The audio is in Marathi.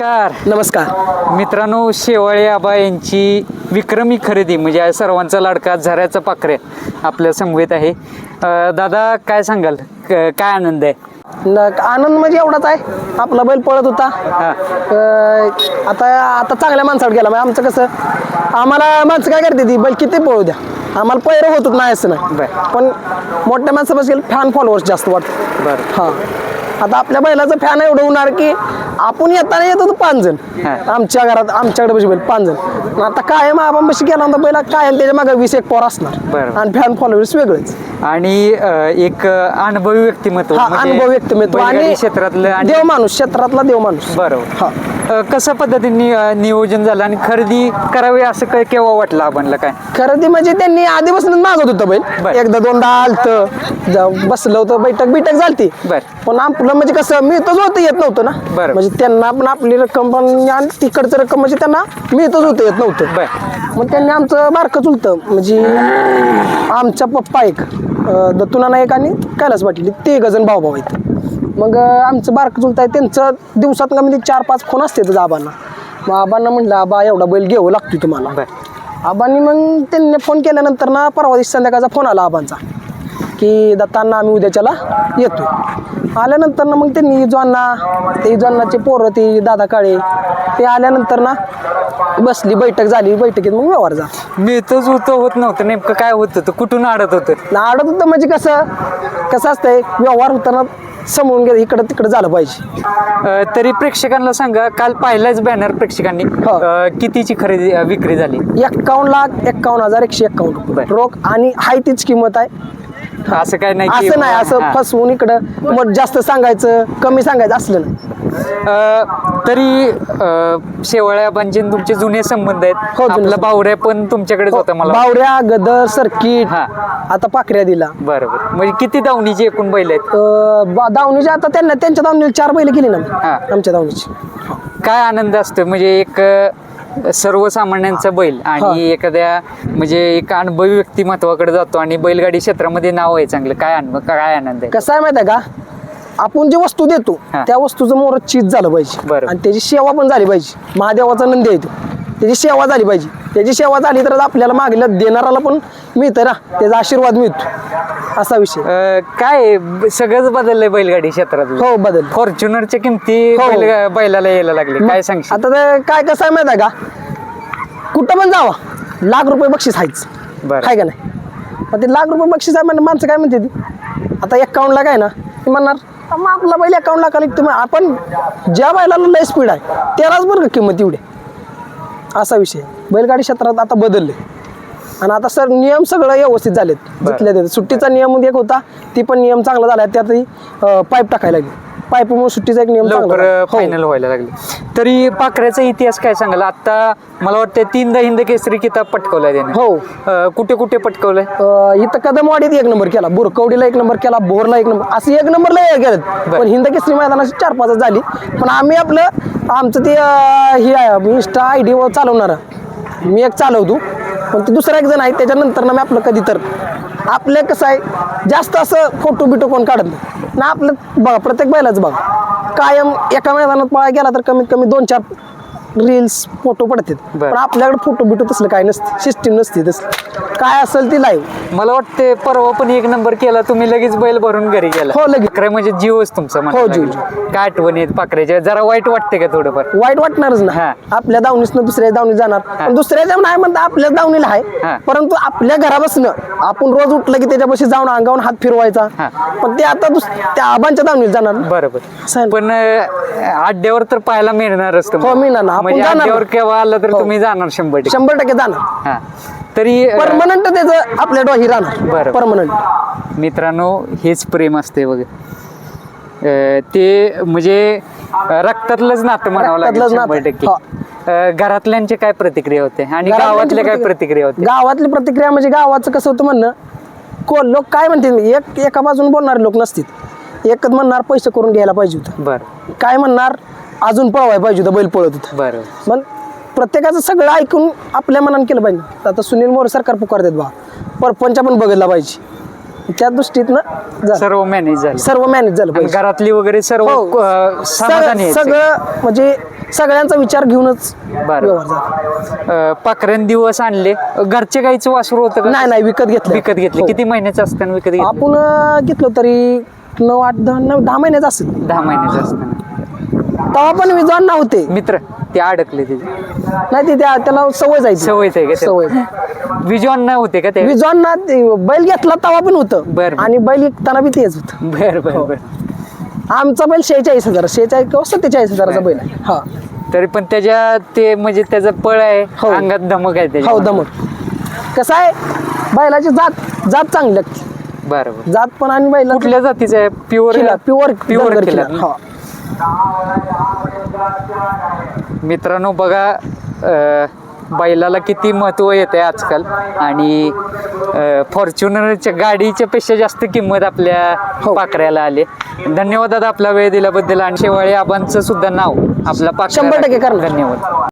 नमस्कार. नमस्कार. मित्रांनो शेवाळे आबा यांची विक्रमी खरेदी म्हणजे सर्वांचा लाडका झऱ्याचा पाखरे आपल्या समवेत आहे. अं, दादा काय सांगाल? क- काय आनंद आहे? न- आनंद म्हणजे एवढाच आहे. आपला बैल पळत होता. अं, आता आता चांगल्या माणसावर गेला. म्हणजे आमचं कसं आम्हाला माणसं काय करते ती? बैल किती पळू द्या. आम्हाला पैर होतच नाही असं नाही. बरं. पण मोठ्या माणसापासून फॅन फॉलोअर्स जास्त वाटत बरं. हा. आता आपल्या बैलाचं फॅन एवढं होणार की आपण येताना येत होतो पाच जण. आमच्या घरात आमच्याकडे बशी बैल पाच जण आता कायम आपण बशी गेला होता बैला कायम त्याच्यामागे वीस एक पोर असणार. बरं. आणि फॅन फॉलोअर्स वेगळेच. आणि एक अनुभवी व्यक्तिमत्व हा म्हणजे अनुभव व्यक्तिमत्व. आणि क्षेत्रातलं देव माणूस क्षेत्रातला देव माणूस. बरोबर. हा. कशा पद्धतीने नियोजन झालं आणि खरेदी करावी असं काय केव्हा वाटलं आपणला काय? खरेदी म्हणजे त्यांनी आधीपासूनच मागत होतं. बैल. एकदा दोनदा आलत बसलं होतं बैठक बिठक झालती. बर. पण आपलं म्हणजे कसं मिळतच होतं येत नव्हतं ना. बर. म्हणजे त्यांना पण आपली रक्कम पण आणि तिकडचं रक्कम म्हणजे त्यांना मिळतच होतं येत नव्हतं. बर. मग त्यांनी आमचं बारकं चुलतं म्हणजे आमचा पप्पा एक अं, दत्तुना नाईक आणि कैलास पाटील ते गजन भाऊ भाऊ आहेत. मग अं, आमचं बारकं चुलतं आहे त्यांचं दिवसात कमी चार पाच फोन असते आबांना. मग आबांना म्हटलं आबा एवढा बैल घ्यावं लागतोय तुम्हाला. बर. आबांनी मग त्यांनी फोन केल्यानंतर ना परवा दिवशी संध्याकाळचा फोन आला आबांचा. की दत्तांना आम्ही उद्याच्याला येतो आल्यानंतर ना मग त्यांनी इजवांना ते इजवांनाचे पोरं ती दादा काळे ते आल्यानंतर ना बसली बैठक झाली बैठकीत मग व्यवहार जा मिळतच होतं होत नव्हतं नेमकं काय होत होतं कुठून अडत होतं? आडत होतं म्हणजे कसं कसं असतंय व्यवहार होताना समजून गेलं इकडं तिकडं झालं पाहिजे. अ, तरी प्रेक्षकांना सांगा काल पाहिलाच बॅनर प्रेक्षकांनी हो. अ, कितीची खरेदी अ, विक्री झाली? एक्कावन्न लाख एक्कावन्न हजार एकशे एक्कावन्न रुपये. बरं. रोख आणि हाय तीच किंमत आहे. असं काय नाही की- असं नाही असं हा. फसवून इकडं मग जास्त सांगायचं कमी सांगायचं असलं नाही. अ, तरी अ, शेवाळ्या बांचे तुमचे जुने संबंध आहेत. हो, जुने आपला संबंध. बावऱ्या पण तुमच्याकडेच होता मला बावऱ्या गदर सर्किट हा. आता पाखऱ्या दिला. बरोबर. म्हणजे किती दावणीची एकूण बैल आहेत? अं, बा- दावणीच्या आता त्यांना त्यांच्या दावणीला चार बैल गेली ना. हा. आमच्या दावणीची. काय आनंद असतो म्हणजे एक अ, सर्वसामान्यांचा बैल. आणि एखाद्या म्हणजे एक अनुभवी व्यक्तिमत्वाकडे जातो आणि बैलगाडी क्षेत्रामध्ये नाव आहे चांगलं. काय अनुभव काय आनंद आहे? कसं आहे माहिती आहे का? आपण जे वस्तू देतो हा. त्या वस्तूचं मोर चीज झालं पाहिजे. बरं. आणि त्याची सेवा पण झाली पाहिजे. महादेवाचा नंदी आहे तो. त्याची सेवा झाली पाहिजे. त्याची सेवा झाली तर आपल्याला मागल्या देणाराला पण मिळतं ना. त्याचा आशीर्वाद मिळतो. असा विषय. अ, काय सगळंच बदललंय बैलगाडी क्षेत्रात हो बदल. फॉर्च्युनरच्या किमती हो. बैल बैलाला यायला लागले. काय सांगशील? आता ते काय कसं आहे माहिती आहे का? कुठं पण जावा. लाख रुपये बक्षीस आहेच. बरं. आहे का नाही? मग ते लाख रुपये बक्षीस आहे म्हणजे माणसं काय म्हणते ती? आता लाख आहे ना ते म्हणणार "अ, मग आपला बैल एक्कावन्न लाखाला विकतो मग आपण ज्या बैलाला लय स्पीड आहे त्यालाच बरं का किंमत एवढी असा विषय. बैलगाडी क्षेत्रात आता बदलले आणि आता सर नियम सगळं व्यवस्थित झालेत. जिथल्या तिथं. सुट्टीचा नियम एक होता ती पण नियम चांगला झाला त्यातही पाईप टाकायला लागली. पाईपमुळे सुट्टीचा एक नियम लवकर झाला. हो. फायनल व्हायला लागले. तरी पाखऱ्याचा इतिहास काय सांगाल? आता मला वाटतं तीनदा हिंद केसरी किताब पटकवलाय त्याने. हो. कुठे कुठे पटकवलंय? इथं कदमवाडीत एक नंबर केला बुरकवडीला एक नंबर केला बोरला एक नंबर असं एक नंबरला गेलं पण हिंद केसरी मैदानाची चार पाच झाली. पण आम्ही आपलं आमचं ते हे आहे इंस्टा आय डी चालवणार. मी एक चालवतो. पण ते दुसरा एक जण आहे त्याच्यानंतर ना मी आपलं कधी तर आपलं कसं आहे जास्त असं फोटो बिटो कोण काढत नाही. ना आपलं बघा प्रत्येक बैलाच बघा. कायम एका मैदानात पळा गेला तर कमीत कमी दोन चार रील्स फोटो पडतात बरं. पण आपल्याकडे फोटो बिटो तसलं काय नसतं सिस्टीम नसते तसलं काय असेल ती लाईव्ह मला वाटते परवा पण एक नंबर केला तुम्ही लगेच बैल भरून घरी गेला हो, लगेच. पाखरे म्हणजे जीवच तुमचा म्हणायला हो, जीव, लागेल. काय आठवणी आहेत पाखऱ्याच्या जरा वाईट वाटते का थोडंफार वाईट वाटणारच ना हा. आपल्या दावणीसनं दुसऱ्या दावणी जाणार पण दुसऱ्याच्या नाही म्हणता आपल्या दावणीला हा. आहे परंतु आपल्या घरापासनं आपण रोज उठलं की त्याच्यापाशी जाऊन अंगावून हात फिरवायचा हा. पण ते आता दुस- त्या आबांच्या दावणीला जाणार ना. बरोबर आहे. पण अ, अड्ड्यावर तर पाहायला. हो, मिळणार ना. आपण म्हणजे जाणार. केव्हा आलं तर हो. तुम्ही जाणार शंभर टक्के. शंभर टक्के जाणार. हा. तरी अ, परमनंट त्याचं आपल्या डोही राहणार. बरं. परमनंट मित्रांनो हेच प्रेम असते बघ. अ, ते म्हणजे अ, रक्तातलंच नातं म्हणावं लागेल रक्तातलंच शंभर नातं. टक्के. हो. अ, घरातल्यांचे काय प्रतिक्रिया होते? आणि गावातले काय प्रतिक्रिया. होते? गावातली प्रतिक्रिया म्हणजे गावाचं कसं होतं म्हणणं को लोक काय म्हणते एक एका बाजून बोलणारे लोक नसतील. एकच म्हणणार पैसे करून घ्यायला पाहिजे होतं. बर. काय म्हणणार? अजून पळवायला पाहिजे होतं बैल पळत होतं. बर. पण प्रत्येकाचं सगळं ऐकून आपल्या मनानं केलं पाहिजे. आता सुनील मोरे सरकार पुकारतात बा. परपंच पण बघितला पाहिजे. त्या दृष्टीतनं सर्व मॅनेज झालं. सर्व मॅनेज झालं पाहिजे. घरातली वगैरे सर्व हो. अं, समाधानी सगळं आहेत सगळं म्हणजे सगळ्यांचा विचार घेऊनच बरं. व्यवहार झाला. अं, पाखऱ्यान दिवस आणले. घरचे गाईचं वासरू होतं का? नाही नाही विकत घेतलं. विकत घेतले. हो. किती महिन्याचं असताना विकत घेतलं? आपण अं, घेतलं तरी नऊ आठ दहा नऊ दहा महिन्याचं असेल. दहा महिन्याचं असताना तेव्हा पण विद्वान नव्हते. मित्र ते अडकले तिथे. नाही ते त्या- त्याला सवय जायची सवयच आहे का सवय. विजॉन नाही होते का ते? विद्वान ना ते बैल घेतला तेव्हा पण होतं. बरं. आणि बैल विकताना बी तेच होतं. बर बर बर. आमचा बैल शेहेचाळीस हजार शेहेचाळीस किंवा सत्तेचाळीस हजाराचा बैल आहे. हा. तरी पण त्याच्या ते म्हणजे त्याचं पळ आहे हो. अंगात धमक आहे त्याच्या हो दमक कसं आहे? बैलाची जात जात चांगली लागते. बरं बरं. जात पण आणि बैला कुठल्या जातीचं आहे? प्युअर प्युअर प्युअर किला हा. मित्रांनो बघा बैलाला किती महत्त्व येत आहे आजकाल. आणि फॉर्च्युनरच्या गाडीच्या पेक्षा जास्त किंमत आपल्या हो. पाकऱ्याला आले. धन्यवाद दादा आपला वेळ दिल्याबद्दल. आणि शेवाळे आबांचं सुद्धा नाव आपला पाकऱ्या शंभर टक्के. धन्यवाद.